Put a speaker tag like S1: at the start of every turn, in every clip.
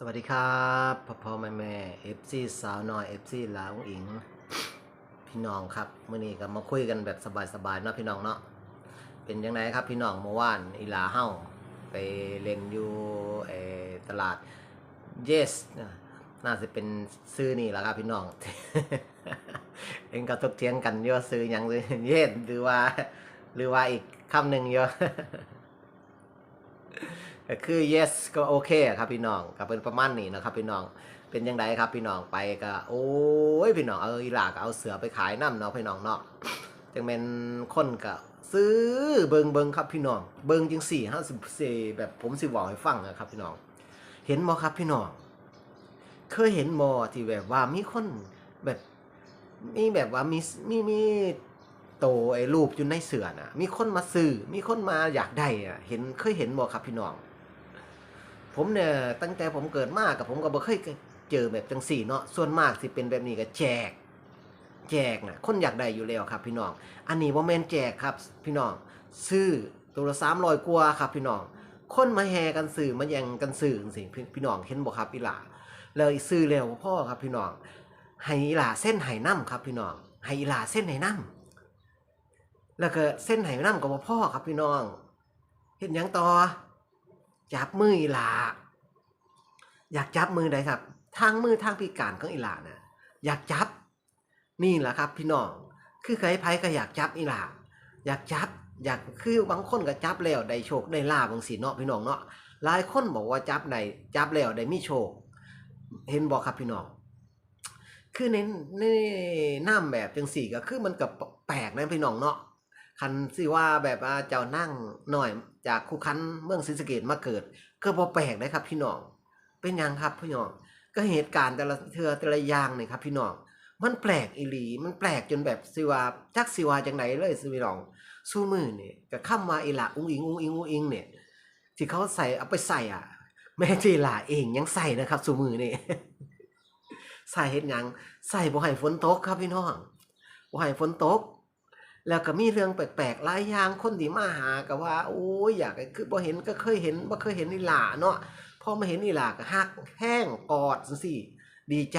S1: สวัสดีครับพ่อพ่อแม่แม่เอฟซีสาวน้อยเอฟซีลาวอิง พี่น้องครับเมื่อนี้ก็มาคุยกันแบบสบายๆเนาะพี่น้องเนาะเป็นยังไงครับพี่น้องเมื่อวานอีหลาเฮาไปเล่นอยู่เออตลาดเยสน่าจะเป็นซื้อนี่แหละครับพี่น้อง เองก็ตกเถียงกันเยอะซื้อยังเลยเยสหรือว่า หรือว่าอีกคำหนึ่งเยอะ ก็คือ yes ก็โอเคครับพี่น้องก็เป็นประมาณนี้นะครับพี่น้องเป็นยังไงครับพี่น้องไปก็โอ้ยพี่น้องเอาอีหลากเอาเสือไปขายน้ำเนาะพี่น้องเนาะจังเป็นคนก็ซื้อเบิงเบิงครับพี่น้องเบิงจังสี่ห้าสิบสี่แบบผมสิบอกให้ฟังนะครับพี่น้อง เห็นมอครับพี่น้องเคยเห็นมอที่แบบว่ามีคนแบบมีแบบว่ามีมีมีโตไอ้รูปอยู่ในเสือน่ะ มีคนมาซื้อมีคนมาอยากได้อะเห็นเคยเห็นบ่ครับพี่น้อง ผมเนี่ยตั้งแต่ผมเกิดมากับผมก็บ่เคยเจอแบบจังสี่เนาะส่วนมากสิเป็นแบบนี้ก็แจก แจกนะคนอยากได้อยู่แล้วครับ พี่น้อง อันนี้บ่แมนแจกครับ พี่น้องซื้อตัวละ300กว่าครับพี่น้องคนมาแห่กันซื้อมาแย่งกันซื้อจังซี่พี่พี่น้องเห็นบ่ครับอีหล่าเลยซื้อแล้วพ่อครับพี่น้องให้อีหล่าเส้นไหน้ำครับ พี่น้องให้อีหล่าเส้นไหน้ำแล้วก็เส้นไหน้ำก็บ่พ่อครับพี่น้องเฮ็ดหยังต่อ จับมืออีหลาอยากจับมือใดครับทางมือทางพิการของอีหลาน่ะอยากจับ นี่แหละครับ พี่น้องคือใครไผก็อยากจับอีหลาอยากจับ อยากคือบางคนก็จับแล้วได้โชคได้ลาบบางสีเนาะพี่น้องเนาะหลายคนบอกว่าจับได้จับแล้วได้มีโชค เห็นบอกครับพี่น้องคือในในน้ำแบบจังสี่ก็คือมันกับแปลกนะพี่น้องเนาะ คันสิว่าแบบว่าเจ้านั่งหน่อยจากคู่คันเมืองศรีสะเกดมาเกิด ก็บ่แปลกนะครับ พี่น้องเป็นยังครับพี่น้องก็เหตุการณ์แต่ละเทือแต่ละอย่างนี่ครับ พี่น้องมันแปลกอีหลีมันแปลกจนแบบสิว่าจักสิว่าจังไหนเลยสิพี่น้องสู้มือเนี่ยก็ค้ำมาอีหละอุ้งอิงอุ้งอิงอุ้งอิงเนี่ยที่เขาใส่เอาไปใส่อะ แม่จีหลาเองยังใส่นะครับสู้มือเนี่ยใส่เฮ็ดยังใส่บ่ให้ฝนตกครับพี่น้องบ่ให้ฝนตก แล้วก็มีเรื่องแปลกๆหลายอย่างคนที่มาหาก็ว่า โอ้ยอยากคือบ่เห็นก็เคยเห็นบ่เคยเห็นอีหล่าเนาะพอมาเห็นอีหล่าก็ฮักแห้งกอดจังซี่ดีใจ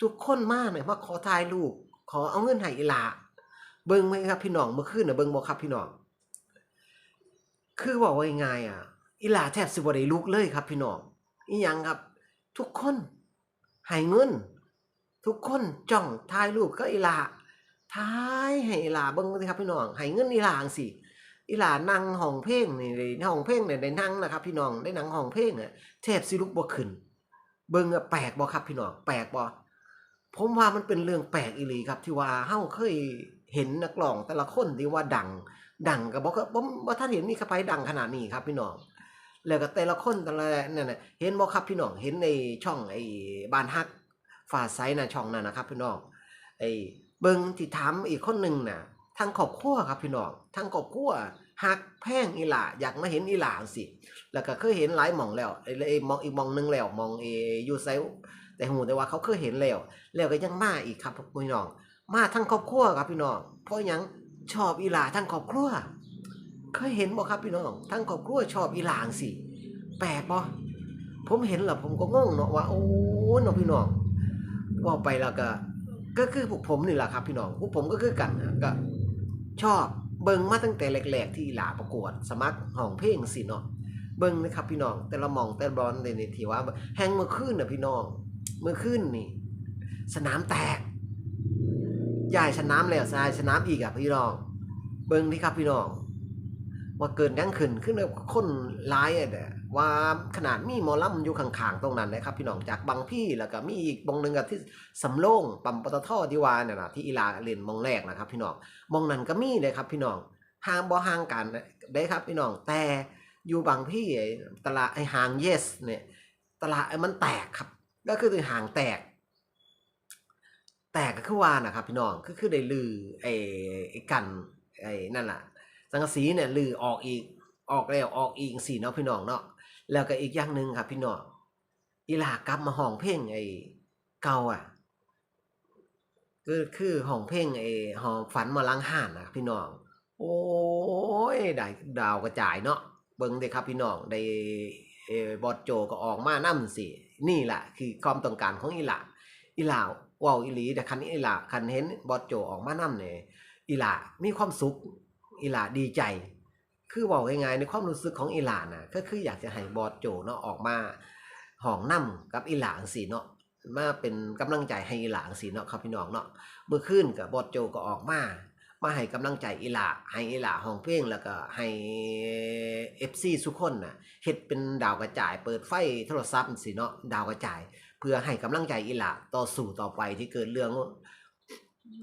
S1: ทุกคนมากเนี่ยมาขอถ่ายรูปขอเอาเงินให้อีหล่าเบิ่งไหมครับพี่น้องเมื่อคืนน่ะเบิ่งบ่ครับพี่น้องคือบอกว่ายังไงอะ อีหล่าแทบสิบ่ได้ลุกเลยครับ พี่น้องอีหยังครับ ทุกคนให้เงิน ทุกคนจ้องถ่ายรูปก็อีหล่า ท้ายให้อีหลาเบิ่งสิครับพี่น้องให้เงินอีหลาจังสิอีหลานั่งห้องเพลงนี่ในห้องเพลงเนี่ยได้นั่งนะครับพี่น้องได้นั่งห้องเพลงอะแทบสิลุกบ่ขึ้น เบิ่งอะแปลกบ่ครับพี่น้องแปลกบ่ผมว่ามันเป็นเรื่องแปลกอีหลีครับ ที่ว่าเฮาเคยเห็นนักร้องแต่ละคนที่ว่าดัง ดังก็บ่ก็บ่บ่ทันเห็นมีใครดังขนาดนี้ครับพี่น้องแล้วก็แต่ละคนแต่ละนั่นน่ะเห็นบ่ครับพี่น้องเห็นในช่องไอ้บ้านฮักฟ้าใสน่ะช่องนั้นนะครับพี่น้องไอ้ เบิงที่ถามอีกคนหนึ่งน่ะทางครอบครัวครับพี่น้องทางครอบครัวหักแพงอีหล่าอยากมาเห็นอีหล่าสิ แล้วก็เคยเห็นหลายมองแล้วไอ้มองอีมองหนึงแล้วมองเอยูไซแต่หูแต่ว่าเขาเคยเห็นแล้ว แล้วก็ยังมาอีกครับพี่น้อง มาทั้งครอบครัวครับพี่น้อง เพราะยังชอบอีหล่าทั้งครอบครัว เคยเห็นบ่ครับพี่น้องทั้งครอบครัวชอบอีหล่าสิแปลกบ่ผมเห็นแล้วผมก็งงเนาะว่าโอ้เนาะพี่น้องว่าไปแล้วก็ ก็คือพวกผมนี่แหละครับพี่น้องพวกผมก็คือกันนะก็ชอบเบิ่งมาตั้งแต่แรกๆ ที่หลาประกวด สมัครห้องเพลงสิเนาะเบิ่งนะครับพี่น้อง แต่ละมองแต่ละบอลในนี่ที่ว่าแฮงเมื่อคืนน่ะพี่น้องเมื่อคืนนี่ สนามแตกยายสนามแล้วสายสนามอีกอะพี่น้อง เบิ่งนี่ครับพี่น้อง ว่าเกินยังขึ้นขึ้นแล้วคนร้ายอะเด้อ ว่าขนาดมีหมอลำอยู่ข้างๆตรงนั้นนะครับ พี่น้องจากบางพี่แล้วก็มีอีกบงหนึ่งกับที่สำโรงปั๊มปตทที่วาเนี่ยนะที่อีลาเล่นมองแรกนะครับ พี่น้องมองนั้นก็มีเลยครับ พี่น้องห่างบ่ห่างกันได้ครับ พี่น้องแต่อยู่บางพี่ตลาดไอ้ห่างเยส เนี่ยตลาดไอ้มันแตกครับ ก็คือห่างแตก แตกก็คือว่านะครับ พี่น้องก็คือได้ลือไอ้ไอกันไอ้นั่นแหละสังกะสีเนี่ยลือออกอีกออกแล้วออกอีกสี่เนาะพี่น้องเนาะ แล้วก็อีกอย่างหนึ่งครับพี่น้องอีหลากลับมาห้องเพลงไอ้เก่าอะก็คือห้องเพลงไอ้ห้องฝันมาลังห่านนะพี่น้อง โอ้ยได้ดาวกระจายเนาะเบิ่งเด้ครับพี่น้องได้บอดโจก็ออกมานํสินี่แหละคือความต้องการของอีหลาอีหลาว้าอีหลีแต่คันอีหลาคันเห็นบอสโจออกมานำเนี่ยอีหลามีความสุขอีหลาดีใจ คือบอกง่ายๆในความรู้สึกของอีหล่าน่ะก็คืออยากจะให้บอสโจเนาะออกมาห้องนํกับอีหล่าจังซี่เนาะมาเป็นกำลังใจให้อีหล่าจังซี่เนาะครับพี่น้องเนาะเมื่อคืนกับบอสโจก็ออกมามาให้กำลังใจอีหล่าให้อีหล่าห้องเพลงแล้วก็ให้ FC ทุกคนน่ะเฮ็ดเป็นดาวกระจาย เปิดไฟโทรศัพท์จังซี่เนาะดาวกระจาย เพื่อให้กำลังใจอีหล่าต่อสู้ต่อไปที่เกิดเรื่อง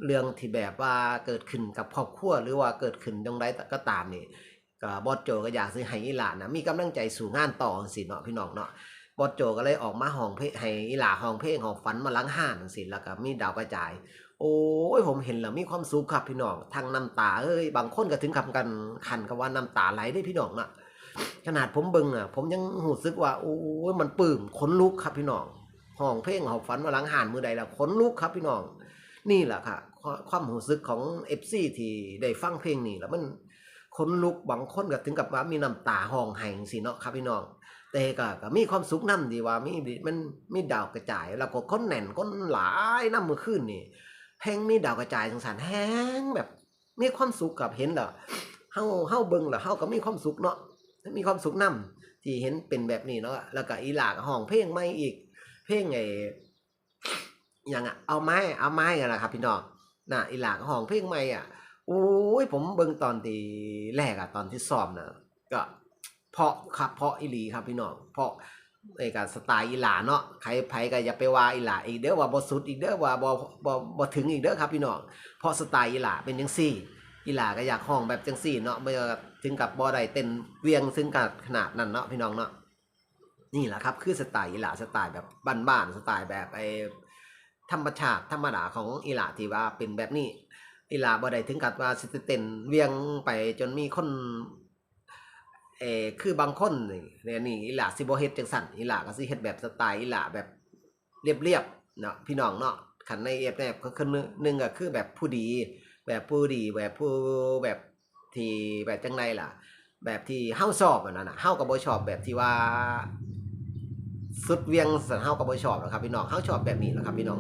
S1: เรื่องที่แบบว่าเกิดขึ้นกับครอบครัวหรือว่าเกิดขึ้นตรงใดก็ตามนี่ ก็บอสโจก็อยากสิให้อีหล่านะมีกำลังใจสู่งานต่อจังซี่เนาะพี่น้องเนาะบอสโจก็เลยออกมาห้องเพลงให้อีหล่าห้องเพลงของฝันมาหลังห้านจังซี่แล้วก็มีดาวกระจาย โอ้ยผมเห็นแล้วมีความสุขครับพี่น้องทั้งน้ำตาเอ้ยบางคนก็ถึงกับกันคันกับว่าน้ำตาไหลได้พี่น้องเน่ะขนาดผมเบิ่งอะ ผมยังรู้สึกว่าโอ้ยมันปื้มขนลุกครับพี่น้องห้องเพลงของฝันมาหลังหานมือใดแล้วขนลุกครับพี่น้องนี่แหละค่ะ ความความรู้สึกของ FC ที่ได้ฟังเพลงนี้แล้วมัน ขนลุกบางคนก็ถึงกับว่ามีน้ำตาห้องไห้สิเนาะครับพี่น้อง แต่ก็ก็มีความสุขนํดีว่ามีมันมีดาวกระจาย แล้วก็คนแน่นคนหลายนํมื้อคืนนี่แฮงมีดาวกระจายสงสารแฮงแบบมีความสุขกับเห็นแล้วเฮาเฮาเบิ่งแล้วเฮาก็มีความสุขเนาะมีความสุขนํที่เห็นเป็นแบบนี้เนาะแล้วก็อีหลากห้องเพลงใหม่อีก เพลงไอ้หยังอะเอาไม้เอาไม้กันละครับพี่น้องน่ะอีหลากห้องเพลงใหม่อะ โอ้ยผมเบิ่งตอนที่แรกอะตอนที่ซ้อมนะก็เพาะครับเพาะอีหลีครับพี่น้องเพาะไอ้การสไตล์อีหลาเนาะใครไผก็อย่าไปว่าอีหลาอีกเด้อว่าบ่สุดอีกเด้อว่าบ่บ่บ่ถึงอีกเด้อครับพี่น้องเพราะสไตล์อีหลาเป็นจังซี่อีหลาก็อยากห้องแบบจังซี่เนาะบ่ถึงกับบ่ได้เต้นเวียงซึ่งกับขนาดนั้นเนาะพี่น้องเนาะนี่แหละครับคือสไตล์อีหลาสไตล์แบบบ้านๆสไตล์แบบไอ้ธรรมชาติธรรมดาของอีหลาที่ว่าเป็นแบบนี้ อีหลาบ่ได้ถึงกับว่าสิเต้นเวียงไปจนมีคนเออคือบางคนนี่เนี่ยนี่อีหล่าสิบ่เฮ็ดจังซั่นอีหล่าก็สิเฮ็ดแบบสไตล์อีหล่าแบบเรียบๆเนาะพี่น้องเนาะคันในเอฟเนี่ยก็คือหนึ่งก็คือแบบผู้ดี แบบผู้ดีแบบผู้แบบที่แบบจังไดล่ะ แบบที่เฮาชอบอันนั้นะเฮาก็บ่ชอบแบบที่ว่าสุดเวียงสันเฮาก็บ่ชอบหรอกครับพี่น้องเฮาชอบแบบนี้แหละครับพี่น้อง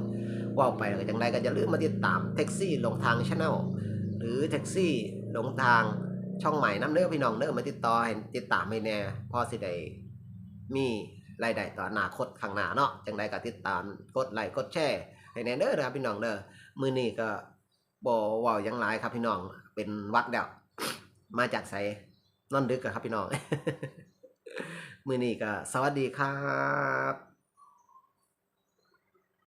S1: ว้าไปแล้วจังไดก็อย่าลืมมาติดตามแท็กซี่หลงทาง Channel หรือแท็กซี่หลงทางช่องใหม่น้ำเด้อพี่น้องเด้อมาติดต่อให้ติดตามให้แน่พอสิได้มีรายได้ต่ออนาคตข้างหน้าเนาะจังใดก็ติดตามกดไลค์กดแชร์ให้แน่เด้อนะครับพี่น้องเด้อมือนี้ก็บ่เว้าหยังหลายครับพี่น้องเป็นวัดแล้วมาจากไสนอนดึกครับพี่น้อง มือนี้ก็สวัสดีครับ